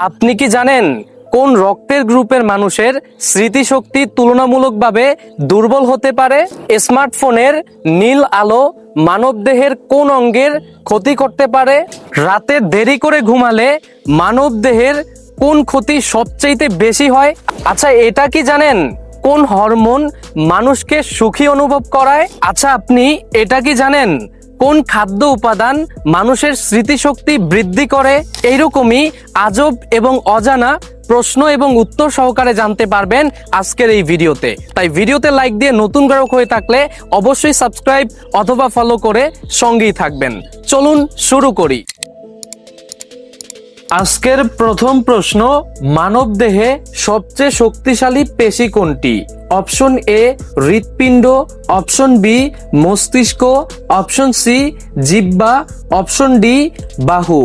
আপনি কি জানেন কোন রক্তের গ্রুপের মানুষের স্মৃতিশক্তি তুলনামূলকভাবে দুর্বল হতে পারে? স্মার্টফোনের নীল আলো মানবদেহের কোন অঙ্গের ক্ষতি করতে পারে? রাতে দেরি করে ঘুমালে মানবদেহের কোন ক্ষতি সবচেয়ে বেশি হয়? আচ্ছা এটা কি জানেন? কোন হরমোন মানুষকে সুখী অনুভব করায়? আচ্ছা আপনি এটা কি জানেন? কোন খাদ্য উপাদান মানুষের স্মৃতিশক্তি বৃদ্ধি করে এইরকমই আজব এবং অজানা প্রশ্ন এবং উত্তর সহকারে জানতে পারবেন আজকের এই ভিডিওতে। তাই ভিডিওতে লাইক দিয়ে নতুন গ্রাহক হয়ে থাকলে অবশ্যই সাবস্ক্রাইব অথবা ফলো করে সঙ্গেই থাকবেন। চলুন শুরু করি। আজকের প্রথম প্রশ্ন মানব দেহে সবচেয়ে শক্তিশালী পেশি কোনটি? অপশন এ হৃৎপিণ্ড, অপশন বি মস্তিষ্ক, অপশন সি জিব্বা অপশন ডি বাহু।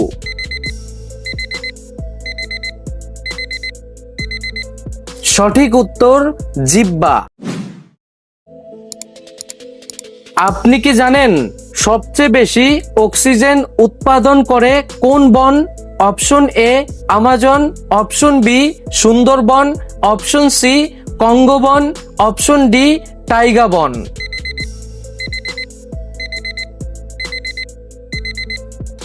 সঠিক উত্তর জিব্বা আপনি কি জানেন সবচেয়ে বেশি অক্সিজেন উৎপাদন করে কোন বন? Option A Amazon, option B Sundarban, option C কঙ্গবন option D taiga বন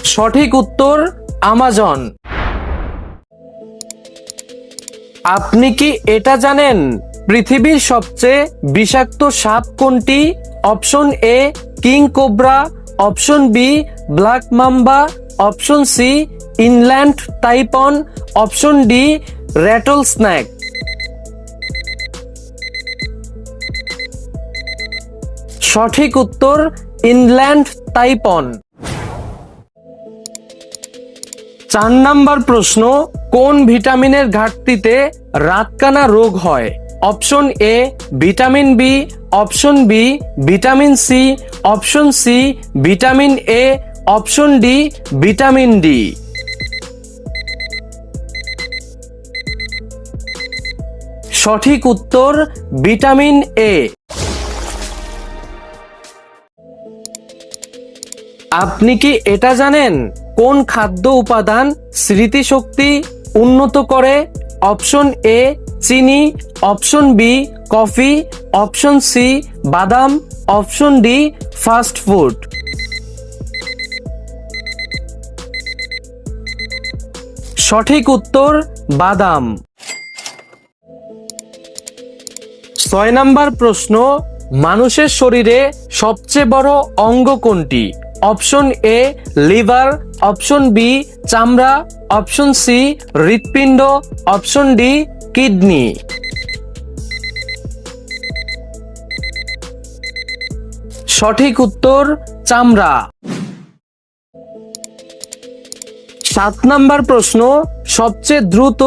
সঠিক উত্তর আমাজন আপনি কি এটা জানেন? পৃথিবীর সবচেয়ে বিষাক্ত সাপ কোনটি? Option A king cobra option B black mamba option C inland taipan option D rattlesnake সঠিক উত্তর, ইনল্যান্ড টাইপন চার নাম্বার প্রশ্ন, কোন ভিটামিনের ঘাটতিতে রাতকানা রোগ হয়? Option A, vitamin B, option B, vitamin C, option C, vitamin A, option D, vitamin D. সঠিক উত্তর, ভিটামিন এ। আপনি কি এটা জানেন? কোন খাদ্য উপাদান স্মৃতিশক্তি উন্নত করে? অপশন এ, চিনি। Option B, coffee. Option C, বাদাম। Option D, fast food. সঠিক উত্তর, বাদাম। ছয় নাম্বার প্রশ্ন, মানুষের শরীরে সবচেয়ে বড় অঙ্গ কোনটি? Option A liver, option B চামড়া, অপশন সি হৃৎপিণ্ড, অপশন ডি কিডনি। সঠিক উত্তর, চামড়া। সাত নাম্বার প্রশ্ন, সবচেয়ে দ্রুত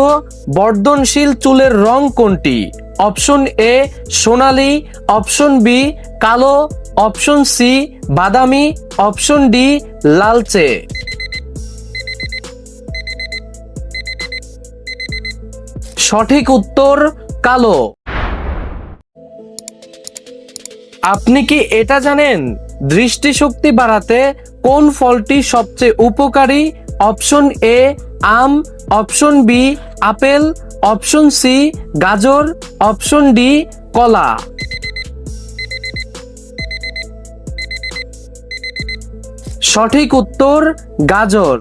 বর্ধনশীল চুলের রং কোনটি? অপশন এ সোনালী, অপশন বি কালো অপশন সি, বাদামি, অপশন ডি, লালচে। সঠিক উত্তর, কালো। আপনি কি এটা জানেন? দৃষ্টিশক্তি বাড়াতে কোন ফলটি সবচেয়ে উপকারী? Option A, um. Option B, apple. Option C, গাজর। অপশন ডি, কলা। সঠিক উত্তর, গাজর।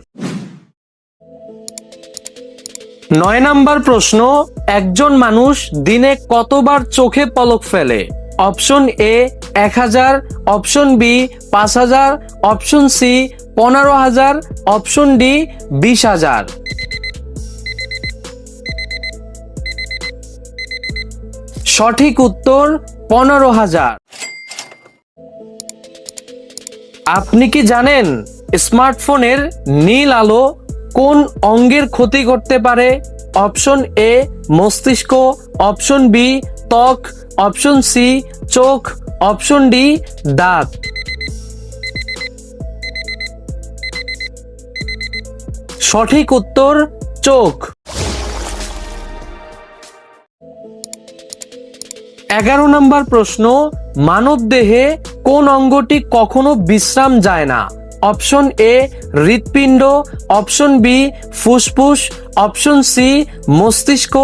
নয় নাম্বার প্রশ্ন, একজন মানুষ দিনে কতবার চোখে পলক ফেলে? অপশন এ, এক হাজার। অপশন বি, পাঁচ হাজার। অপশন সি, পনেরো হাজার। অপশন ডি, বিশ হাজার। সঠিক উত্তর, পনেরো হাজার। আপনি কি জানেন স্মার্টফোনের নীল আলো কোন অঙ্গের ক্ষতি করতে পারে? অপশন এ মস্তিষ্ক। অপশন বি ত্বক। অপশন সি চোখ। অপশন ডি দাঁত। সঠিক উত্তর, চোখ। এগারো নম্বর প্রশ্ন, মানব দেহে কোন অঙ্গটি কখনো বিশ্রাম যায় না? অপশন এ, হৃৎপিণ্ড, অপশন বি, ফুসফুস, অপশন সি, মস্তিষ্ক,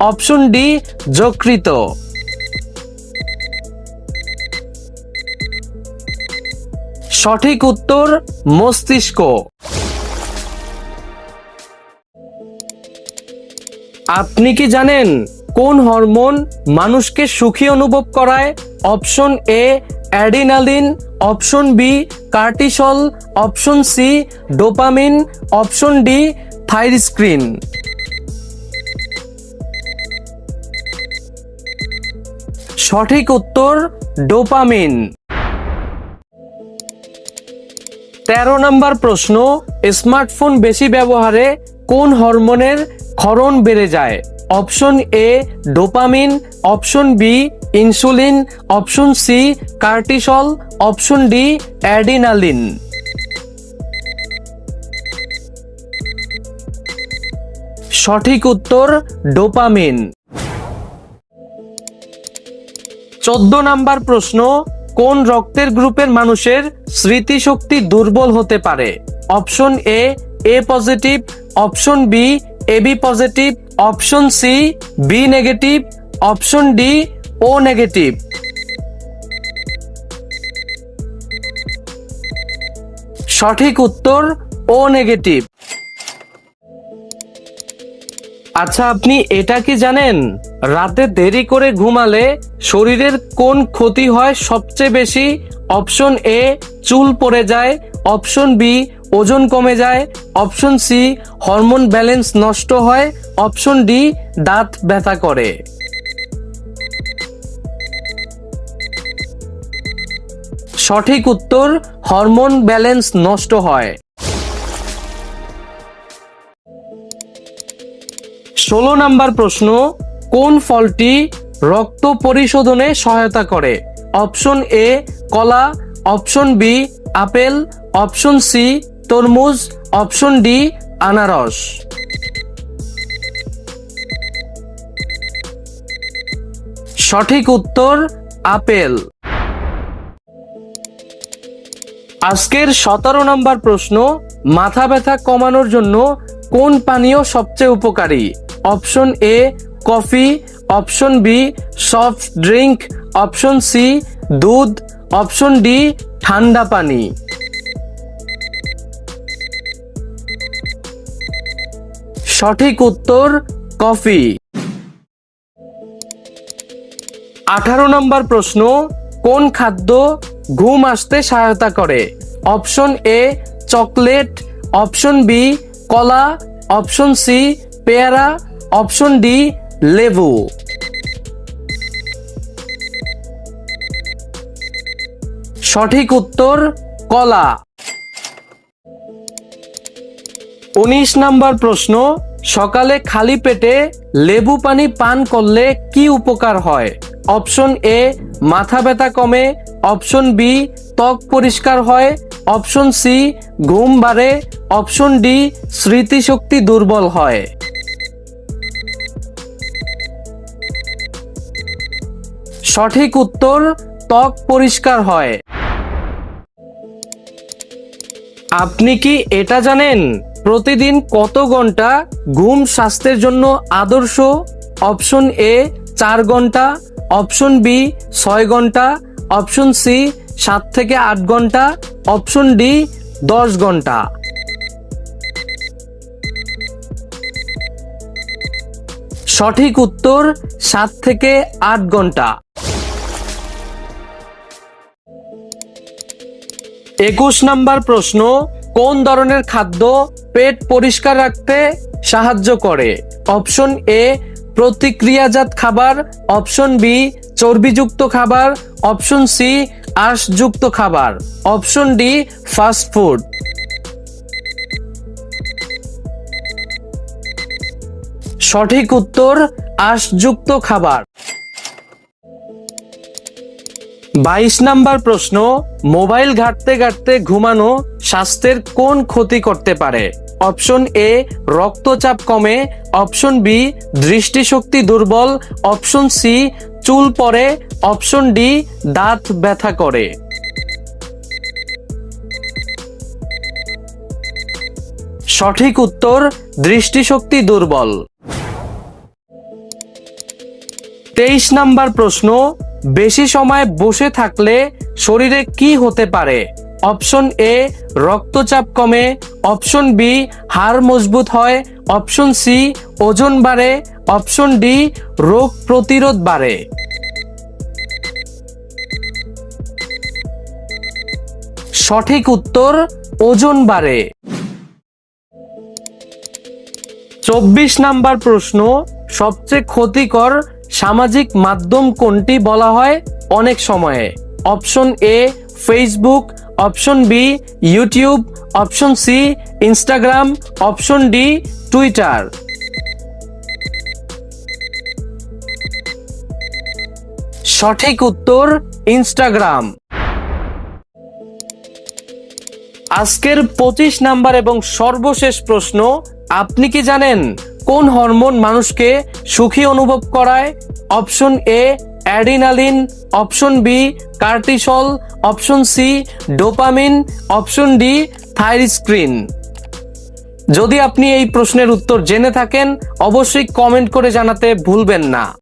অপশন ডি যকৃত সঠিক উত্তর, মস্তিষ্ক। আপনি কি জানেন কোন হরমোন মানুষকে সুখী অনুভব করায়? Option A adrenaline, option B cortisol, option C dopamine, option D থাইরস্ক্রিন। সঠিক উত্তর, ডোপামিন। তেরো নম্বর প্রশ্ন, স্মার্টফোন বেশি ব্যবহারে কোন হরমোনের ক্ষরণ বেড়ে যায়? Option A dopamine, option B insulin, option C cortisol, option D adrenaline. সঠিক উত্তর ডোপামিন। চোদ্দ নাম্বার প্রশ্ন, কোন রক্তের গ্রুপের মানুষের স্মৃতিশক্তি দুর্বল হতে পারে? Option A A positive, option B AB positive option C, B negative, option D, O negative. সঠিক উত্তর, ও নেগেটিভ। আচ্ছা আপনি এটা কি জানেন? রাতে দেরি করে ঘুমালে শরীরের কোন ক্ষতি হয় সবচেয়ে বেশি? অপশন এ, চুল পড়ে যায়। অপশন বি ওজন কমে যায় অপশন সি হরমোন ব্যালেন্স নষ্ট হয় অপশন ডি দাঁত ব্যথা করে। সঠিক উত্তর হরমোন ব্যালেন্স নষ্ট হয়। ষোলো নাম্বার প্রশ্ন, কোন ফলটি রক্ত পরিশোধনে সহায়তা করে? অপশন এ কলা option B apple option C তরমুজ, অপশন ডি, আনারস। সঠিক উত্তর, আপেল। আজকের সতেরো নম্বর প্রশ্ন, মাথা ব্যথা কমানোর জন্য কোন পানীয় সবচেয়ে উপকারী? Option A, coffee. Option B, soft drink. Option C, দুধ। অপশন ডি, ঠান্ডা পানি। সঠিক উত্তর, কফি। আঠারো নম্বর প্রশ্ন, কোন খাদ্য ঘুম আসতে সহায়তা করে? Option A, chocolate, option B, কলা, অপশন সি, পেয়ারা, অপশন ডি, লেবু। সঠিক উত্তর, কলা। উনিশ নাম্বার প্রশ্ন সকালে খালি পেটে লেবু পানি পান করলে কি উপকার হয়? অপশন এ, মাথা ব্যথা কমে। অপশন বি, ত্বক পরিষ্কার হয়। অপশন সি, ঘুম বাড়ে। অপশন ডি, স্মৃতিশক্তি দুর্বল হয়। সঠিক উত্তর, ত্বক পরিষ্কার হয়। আপনি কি এটা জানেন? প্রতিদিন কত ঘণ্টা ঘুম স্বাস্থ্যের জন্য আদর্শ? অপশন এ, চার ঘণ্টা। অপশন বি, ছয় ঘণ্টা। অপশন সি, সাত থেকে আট ঘণ্টা। অপশন ডি, দশ ঘণ্টা। সঠিক উত্তর, সাত থেকে আট ঘণ্টা। একুশ নাম্বার প্রশ্ন কোন ধরনের খাদ্য পেট পরিষ্কার রাখতে সাহায্য করে? অপশন এ, প্রতিক্রিয়াজাত খাবার। অপশন বি, চর্বিযুক্ত খাবার। অপশন সি, আঁশযুক্ত খাবার। Option D, fast food. সঠিক উত্তর, আঁশযুক্ত খাবার। বাইশ নাম্বার প্রশ্ন, মোবাইল ঘাটতে ঘাটতে ঘুমানো স্বাস্থ্যের কোন ক্ষতি করতে পারে? অপশন এ, রক্তচাপ কমে। অপশন বি, দৃষ্টিশক্তি দুর্বল। অপশন সি, চুল পরে অপশন ডি, দাঁত ব্যথা করে। সঠিক উত্তর, দৃষ্টিশক্তি দুর্বল। তেইশ নাম্বার প্রশ্ন বেশি সময় বসে থাকলে শরীরে কি হতে পারে? অপশন এ রক্তচাপ কমে। অপশন বি হাড় মজবুত হয়। অপশন সি ওজন বাড়ে। অপশন ডি রোগ প্রতিরোধ বাড়ে। সঠিক উত্তর, ওজন বাড়ে। চব্বিশ নাম্বার প্রশ্ন, সবচেয়ে ক্ষতিকর সামাজিক মাধ্যম কোনটি বলা হয়? অনেক সময়ে। Option A Facebook option B YouTube option C Instagram option D Twitter সঠিক উত্তর ইনস্টাগ্রাম আজকের পঁচিশ নাম্বার এবং সর্বশেষ প্রশ্ন, আপনি কি জানেন? কোন হরমোন মানুষকে সুখী অনুভব করায়? Option A adrenaline option B cortisol, option C dopamine, option D থাইরিস্ক্রিন। যদি আপনি এই প্রশ্নের উত্তর জেনে থাকেন, অবশ্যই কমেন্ট করে জানাতে ভুলবেন না।